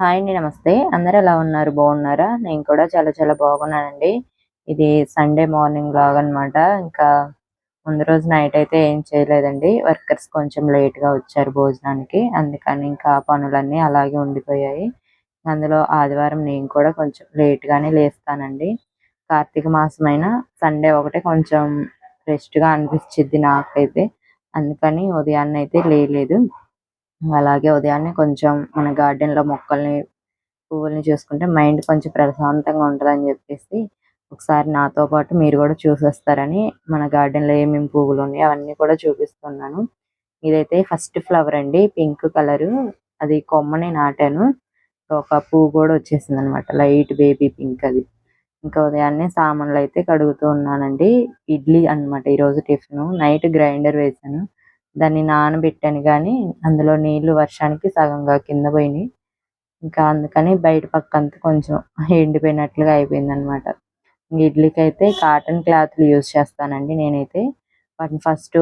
Hi అండి నమస్తే. అందరు ఎలా ఉన్నారు? బాగున్నారా? నేను కూడా చాలా చాలా బాగున్నానండి. ఇది సండే మార్నింగ్ బ్లాగ్ అనమాట ఇంకా ముందు రోజు నైట్ అయితే ఏం చేయలేదండి. వర్కర్స్ కొంచెం లేట్గా వచ్చారు భోజనానికి. అందుకని ఇంకా పనులన్నీ అలాగే ఉండిపోయాయి. అందులో ఆదివారం నేను కూడా కొంచెం లేట్గానే లేస్తానండి. కార్తీక మాసం సండే ఒకటే కొంచెం రెస్ట్గా అనిపించింది నాకైతే. అందుకని ఉదయాన్నే అయితే లేలేదు అలాగే ఉదయాన్నే కొంచెం మన గార్డెన్లో మొక్కల్ని పువ్వుల్ని చూసుకుంటే మైండ్ కొంచెం ప్రశాంతంగా ఉంటదని చెప్పేసి ఒకసారి నాతో పాటు మీరు కూడా చూసేస్తారని మన గార్డెన్లో ఏమేమి పువ్వులు ఉన్నాయి అవన్నీ కూడా చూపిస్తున్నాను. ఇదైతే ఫస్ట్ ఫ్లవర్ అండి. Pink colour. అది కొమ్మని నాటాను. ఒక పువ్వు కూడా వచ్చేసింది అనమాట లైట్ బేబీ పింక్ అది. ఇంకా ఉదయాన్నే సామాన్లు అయితే కడుగుతూ ఉన్నానండి. ఇడ్లీ అన్నమాట ఈ రోజు టిఫిన్. నైట్ గ్రైండర్ వేసాను. దాన్ని నానబెట్టాను కానీ అందులో నీళ్ళు వర్షానికి సగంగా కింద పోయినాయి. ఇంకా అందుకని బయట పక్క అంతా కొంచెం ఎండిపోయినట్లుగా అయిపోయింది అనమాట ఇడ్లీకి అయితే కాటన్ క్లాత్లు యూజ్ చేస్తానండి నేనైతే. వాటిని ఫస్ట్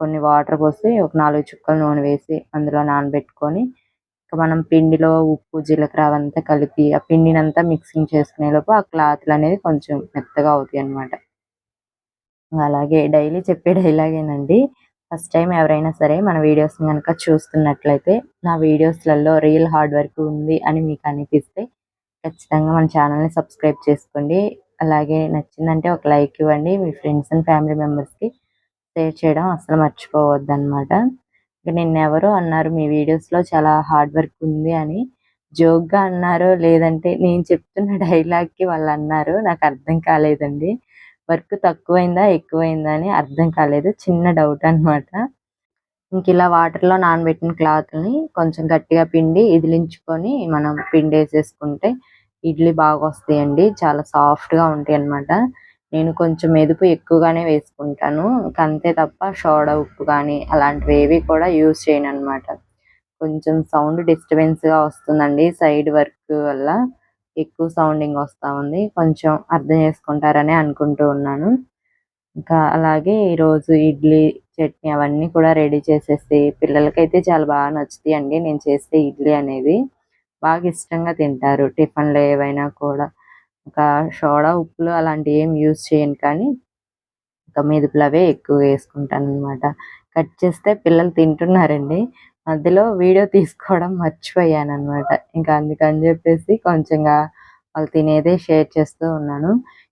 కొన్ని వాటర్ పోసి ఒక నాలుగు చుక్కలు నూనె వేసి అందులో నానబెట్టుకొని ఇంకా మనం పిండిలో ఉప్పు జీలకర్ర అవంతా కలిపి ఆ పిండిని అంతా మిక్సింగ్ చేసుకునే లోపు ఆ క్లాత్లు అనేది కొంచెం మెత్తగా అవుతాయి అనమాట అలాగే డైలీ చెప్పే డైలాగేనండి. ఫస్ట్ టైం ఎవరైనా సరే మన వీడియోస్ కనుక చూస్తున్నట్లయితే నా వీడియోస్లలో రియల్ హార్డ్ వర్క్ ఉంది అని మీకు అనిపిస్తే ఖచ్చితంగా మన ఛానల్ని సబ్స్క్రైబ్ చేసుకోండి. అలాగే నచ్చిందంటే ఒక లైక్ ఇవ్వండి. మీ ఫ్రెండ్స్ అండ్ ఫ్యామిలీ మెంబర్స్కి షేర్ చేయడం అసలు మర్చిపోవద్దు అనమాట ఇక నిన్న ఎవరో అన్నారు మీ వీడియోస్లో చాలా హార్డ్ వర్క్ ఉంది అని. జోక్గా అన్నారో లేదంటే నేను చెప్తున్న డైలాగ్కి వాళ్ళు అన్నారు నాకు అర్థం కాలేదండి. వర్క్ తక్కువైందా ఎక్కువైందా అని అర్థం కాలేదు. చిన్న డౌట్ అనమాట ఇంక ఇలా వాటర్లో నానబెట్టిన క్లాత్ని కొంచెం గట్టిగా పిండి ఇదిలించుకొని మనం పిండి వేసేసుకుంటే ఇడ్లీ బాగా వస్తాయండి చాలా సాఫ్ట్గా ఉంటాయి అన్నమాట. నేను కొంచెం మెదుపు ఎక్కువగానే వేసుకుంటాను. అంతే తప్ప సోడా ఉప్పు కానీ అలాంటివి ఏవి కూడా యూజ్ చేయను అనమాట కొంచెం సౌండ్ డిస్టర్బెన్స్గా వస్తుందండి సైడ్ వర్క్ వల్ల. ఎక్కువ సౌండింగ్ వస్తూ ఉంది. కొంచెం అర్థం చేసుకుంటారని అనుకుంటూ ఉన్నాను. ఇంకా అలాగే ఈరోజు ఇడ్లీ చట్నీ అవన్నీ కూడా రెడీ చేసేసి పిల్లలకైతే చాలా బాగా నచ్చుతాయి అండి. నేను చేస్తే ఇడ్లీ అనేది బాగా ఇష్టంగా తింటారు. టిఫిన్లు ఏవైనా కూడా. ఇంకా సోడా ఉప్పులు అలాంటివి ఏం యూజ్ చేయను కానీ ఇంకా మెదుపులు అవే ఎక్కువ వేసుకుంటాను అనమాట కట్ చేస్తే పిల్లలు తింటున్నారండి. మధ్యలో వీడియో తీసుకోవడం మర్చిపోయాను అనమాట ఇంకా అందుకని చెప్పేసి కొంచెంగా వాళ్ళు తినేదే షేర్ చేస్తూ ఉన్నాను.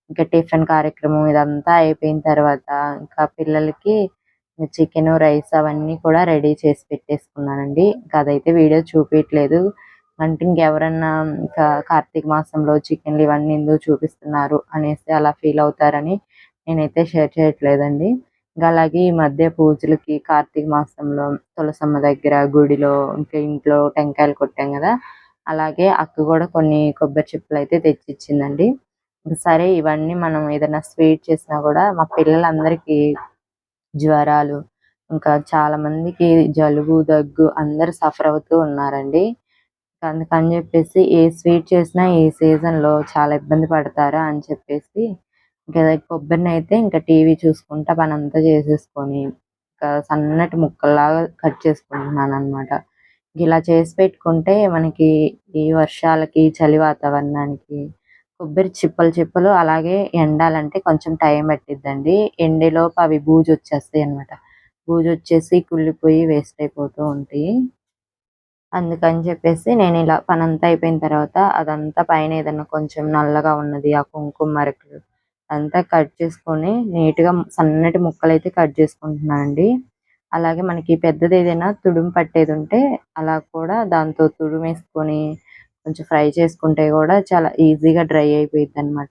ఇంకా టిఫిన్ కార్యక్రమం ఇదంతా అయిపోయిన తర్వాత ఇంకా పిల్లలకి చికెన్ రైస్ అవన్నీ కూడా రెడీ చేసి పెట్టేసుకున్నానండి. ఇంకా అదైతే వీడియో చూపించట్లేదు అంటే ఇంకెవరన్నా ఇంకా కార్తీక మాసంలో చికెన్లు ఇవన్నీ ఎందుకు చూపిస్తున్నారు అనేసి అలా ఫీల్ అవుతారని నేనైతే షేర్ చేయట్లేదండి. ఇంకా అలాగే ఈ మధ్య పూజలకి కార్తీక మాసంలో తులసమ్మ దగ్గర గుడిలో ఇంకా ఇంట్లో టెంకాయలు కొట్టాం కదా. అలాగే అక్క కూడా కొన్ని కొబ్బరి చిప్పలు అయితే తెచ్చిచ్చిందండి. సరే ఇవన్నీ మనం ఏదైనా స్వీట్ చేసినా కూడా మా పిల్లలందరికీ జ్వరాలు ఇంకా చాలా మందికి జలుబు దగ్గు అందరు సఫర్ అవుతూ ఉన్నారండి. అందుకని చెప్పేసి ఏ స్వీట్ చేసినా ఈ సీజన్లో చాలా ఇబ్బంది పడతారా అని చెప్పేసి ఇంకా కొబ్బరిని అయితే ఇంకా టీవీ చూసుకుంటా పనంతా చేసేసుకొని ఇంకా సన్నటి ముక్కల్లాగా కట్ చేసుకుంటున్నాను అనమాట ఇలా చేసి పెట్టుకుంటే మనకి ఈ వర్షాలకి చలి వాతావరణానికి కొబ్బరి చిప్పలు చిప్పలు అలాగే ఎండాలంటే కొంచెం టైం పట్టిద్దండి. ఎండేలోపు అవి బూజు వచ్చేస్తాయి అనమాట బూజు వచ్చేసి కుళ్ళిపోయి వేస్ట్ అయిపోతూ ఉంటాయి. అందుకని చెప్పేసి నేను ఇలా పనంతా అయిపోయిన తర్వాత అదంతా పైన ఏదన్నా కొంచెం నల్లగా ఉన్నది ఆ కుంకుమ మరకలు అంతా కట్ చేసుకొని నీట్గా సన్నటి ముక్కలు అయితే కట్ చేసుకుంటున్నానండి. అలాగే మనకి పెద్దది ఏదైనా తుడుము పట్టేది ఉంటే అలా కూడా దాంతో తుడుమేసుకొని కొంచెం ఫ్రై చేసుకుంటే కూడా చాలా ఈజీగా డ్రై అయిపోయింది అనమాట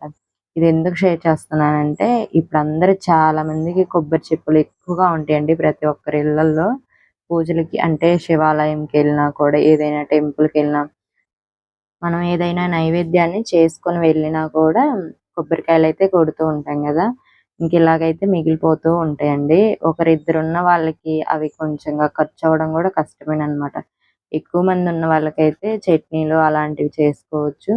ఇది ఎందుకు షేర్ చేస్తున్నానంటే ఇప్పుడు అందరూ చాలా మందికి కొబ్బరి చెప్పులు ఎక్కువగా ఉంటాయండి ప్రతి ఒక్కరి ఇళ్ళలో పూజలకి అంటే శివాలయంకి వెళ్ళినా కూడా ఏదైనా టెంపుల్కి వెళ్ళినా మనం ఏదైనా నైవేద్యాన్ని చేసుకొని వెళ్ళినా కూడా కొబ్బరికాయలు అయితే కొడుతూ ఉంటాం కదా. ఇంక ఇలాగైతే మిగిలిపోతూ ఉంటాయండి. ఒకరిద్దరు ఉన్న వాళ్ళకి అవి కొంచెంగా ఖర్చు అవ్వడం కూడా కష్టమేనమాట ఎక్కువ మంది ఉన్న వాళ్ళకైతే చట్నీలు అలాంటివి చేసుకోవచ్చు.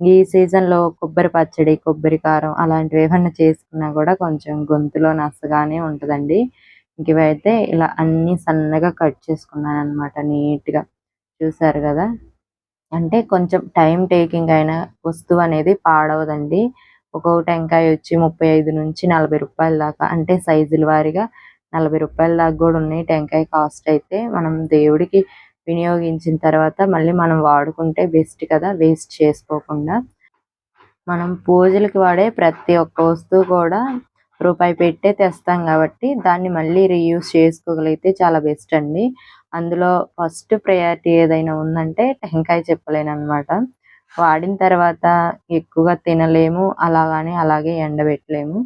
ఈ సీజన్లో కొబ్బరి పచ్చడి కొబ్బరి కారం అలాంటివి ఏమన్నా చేసుకున్నా కూడా కొంచెం గొంతులో నసగానే ఉంటదండి. ఇంకవైతే ఇలా అన్ని సన్నగా కట్ చేసుకున్నాను అనమాట నీట్గా చూసారు కదా? అంటే కొంచెం టైం టేకింగ్ అయిన వస్తువు అనేది పాడవదండి. ఒక్కొక్క టెంకాయ వచ్చి ముప్పై ఐదు నుంచి నలభై రూపాయల దాకా అంటే సైజుల వారీగా నలభై రూపాయల దాకా కూడా ఉన్నాయి. టెంకాయ కాస్ట్ అయితే మనం దేవుడికి వినియోగించిన తర్వాత మళ్ళీ మనం వాడుకుంటే బెస్ట్ కదా వేస్ట్ చేసుకోకుండా. మనం పూజలకి వాడే ప్రతి ఒక్క వస్తువు కూడా రూపాయి పెట్టే తెస్తాం కాబట్టి దాన్ని మళ్ళీ రీయూస్ చేసుకోగలిగితే చాలా బెస్ట్ అండి. అందులో ఫస్ట్ ప్రయారిటీ ఏదైనా ఉందంటే టెంకాయ చెప్పలేను అనమాట వాడిన తర్వాత ఎక్కువగా తినలేము అలాగని అలాగే ఎండబెట్టలేము.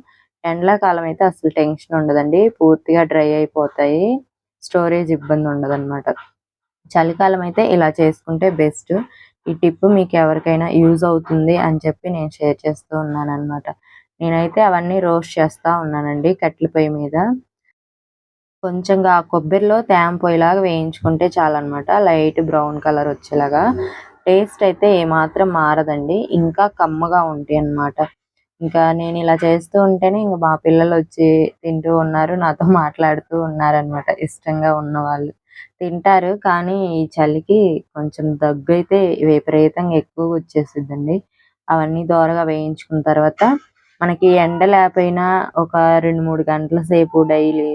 ఎండాకాలం అయితే అసలు టెన్షన్ ఉండదండి. పూర్తిగా డ్రై అయిపోతాయి. స్టోరేజ్ ఇబ్బంది ఉండదు చలికాలం అయితే ఇలా చేసుకుంటే బెస్ట్. ఈ టిప్ మీకు ఎవరికైనా యూజ్ అవుతుంది అని చెప్పి నేను షేర్ చేస్తూ ఉన్నాను అనమాట నేనైతే అవన్నీ రోస్ట్ చేస్తా ఉన్నానండి కట్టెల పొయ్యి మీద. కొంచెంగా ఆ కొబ్బరిలో తేమ పొయ్యిలాగా వేయించుకుంటే చాలన్నమాట. లైట్ బ్రౌన్ కలర్ వచ్చేలాగా. టేస్ట్ అయితే ఏమాత్రం మారదండి. ఇంకా కమ్మగా ఉంటాయి అన్నమాట. ఇంకా నేను ఇలా చేస్తూ ఉంటేనే ఇంకా మా పిల్లలు వచ్చి తింటూ ఉన్నారు. నాతో మాట్లాడుతూ ఉన్నారనమాట ఇష్టంగా ఉన్న వాళ్ళు తింటారు కానీ ఈ చలికి కొంచెం దగ్గు అయితే విపరీతంగా ఎక్కువగా వచ్చేసిద్దండి. అవన్నీ దోరగా వేయించుకున్న తర్వాత మనకి ఎండ లేకపోయినా ఒక రెండు మూడు గంటల సేపు డైలీ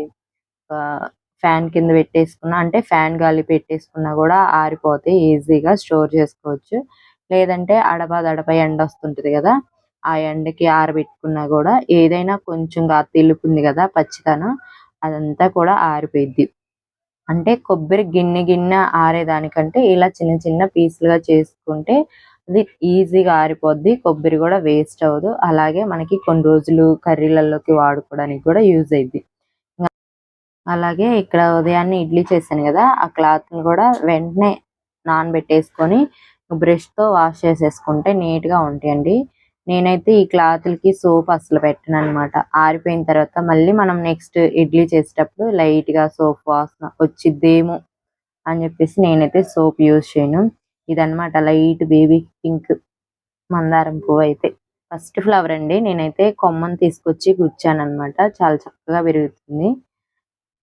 ఫ్యాన్ కింద పెట్టేసుకున్నా అంటే ఫ్యాన్ గాలి పెట్టేసుకున్నా కూడా ఆరిపోతే ఈజీగా స్టోర్ చేసుకోవచ్చు. లేదంటే అడప దడప ఎండ వస్తుంటది కదా ఆ ఎండకి ఆరబెట్టుకున్నా కూడా ఏదైనా కొంచెం తెలుపుంది కదా పచ్చితనం అదంతా కూడా ఆరిపోయిద్ది. అంటే కొబ్బరి గిన్నె గిన్నె ఆరేదానికంటే ఇలా చిన్న చిన్న పీసులుగా చేసుకుంటే అది ఈజీగా ఆరిపోద్ది కొబ్బరి కూడా వేస్ట్ అవ్వదు. అలాగే మనకి కొన్ని రోజులు కర్రీలలోకి వాడుకోవడానికి కూడా యూజ్ అయింది అలాగే ఇక్కడ ఉదయాన్నే ఇడ్లీ చేశాను కదా ఆ క్లాత్ని కూడా వెంటనే నానబెట్టేసుకొని బ్రష్తో వాష్ చేసేసుకుంటే నీట్గా ఉంటాయండి. నేనైతే ఈ క్లాత్లకి సోప్ అసలు పెట్టను అనమాట ఆరిపోయిన తర్వాత మళ్ళీ మనం నెక్స్ట్ ఇడ్లీ చేసేటప్పుడు లైట్గా సోప్ వాసన వచ్చిద్దేమో అని చెప్పేసి నేనైతే సోప్ యూజ్ చేయను. ఇదనమాట లైట్ బేబీ పింక్ మందారం పువ్వు అయితే. ఫస్ట్ ఫ్లవర్ అండి. నేనైతే కొమ్మని తీసుకొచ్చి గుచ్చాను అనమాట చాలా చక్కగా పెరుగుతుంది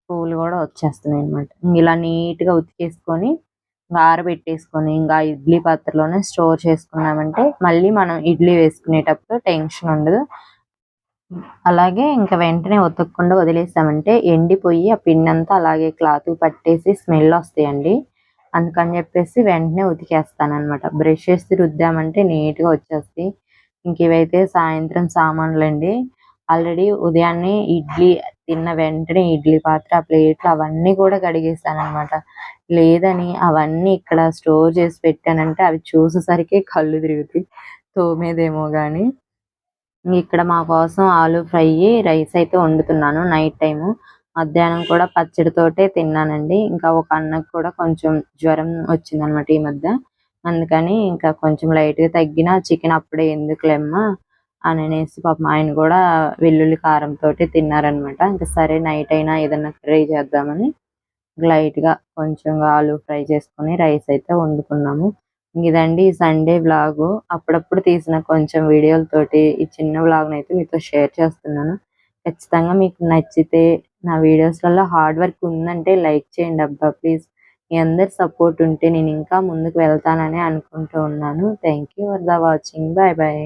పువ్వులు కూడా వచ్చేస్తున్నాయి అనమాట ఇలా నీట్గా ఉతికేసుకొని ఆరబెట్టేసుకొని ఇంకా ఇడ్లీ పాత్రలోనే స్టోర్ చేసుకున్నామంటే మళ్ళీ మనం ఇడ్లీ వేసుకునేటప్పుడు టెన్షన్ ఉండదు. అలాగే ఇంకా వెంటనే ఉతకకుండా వదిలేసామంటే ఎండిపోయి ఆ పిండి అంతా అలాగే క్లాత్ పట్టేసి స్మెల్ వస్తాయండి. అందుకని చెప్పేసి వెంటనే ఉతికేస్తాను అనమాట బ్రష్ చేసి రుద్దామంటే నీట్గా వచ్చేస్తాయి. ఇంక ఇవైతే సాయంత్రం సామాన్లు అండి ఆల్రెడీ ఉదయాన్నే ఇడ్లీ తిన్న వెంటనే ఇడ్లీ పాత్ర ప్లేట్లు అవన్నీ కూడా కడిగేసాను అనమాట లేదని అవన్నీ ఇక్కడ స్టోర్ చేసి పెట్టానంటే అవి చూసేసరికి కళ్ళు తిరుగుతాయి. తోమేదేమో కానీ ఇక్కడ మా కోసం ఆలు ఫ్రై రైస్ అయితే వండుతున్నాను నైట్ టైము. మధ్యాహ్నం కూడా పచ్చడితోటే తిన్నానండి. ఇంకా ఒక అన్నకు కూడా కొంచెం జ్వరం వచ్చిందనమాట ఈ మధ్య. అందుకని ఇంకా కొంచెం లైట్గా తగ్గిన చికెన్ అప్పుడే ఎందుకులేమ్మా? అని అనేసి పాపం ఆయన కూడా వెల్లుల్లి కారంతో తిన్నారనమాట. ఇంకా సరే నైట్ అయినా ఏదన్నా ట్రై చేద్దామని లైట్గా కొంచెం ఆలు ఫ్రై చేసుకొని రైస్ అయితే వండుకున్నాము. ఇదండి సండే వ్లాగ్ అప్పుడప్పుడు తీసిన కొంచెం వీడియోలతోటి ఈ చిన్న వ్లాగ్ అయితే మీతో షేర్ చేస్తున్నాను. ఖచ్చితంగా మీకు నచ్చితే నా వీడియోస్లలో హార్డ్ వర్క్ ఉందంటే లైక్ చేయండి అబ్బా ప్లీజ్ మీ అందరి సపోర్ట్ ఉంటే నేను ఇంకా ముందుకు వెళ్తానని అనుకుంటూ ఉన్నాను. Thank you for the watching bye bye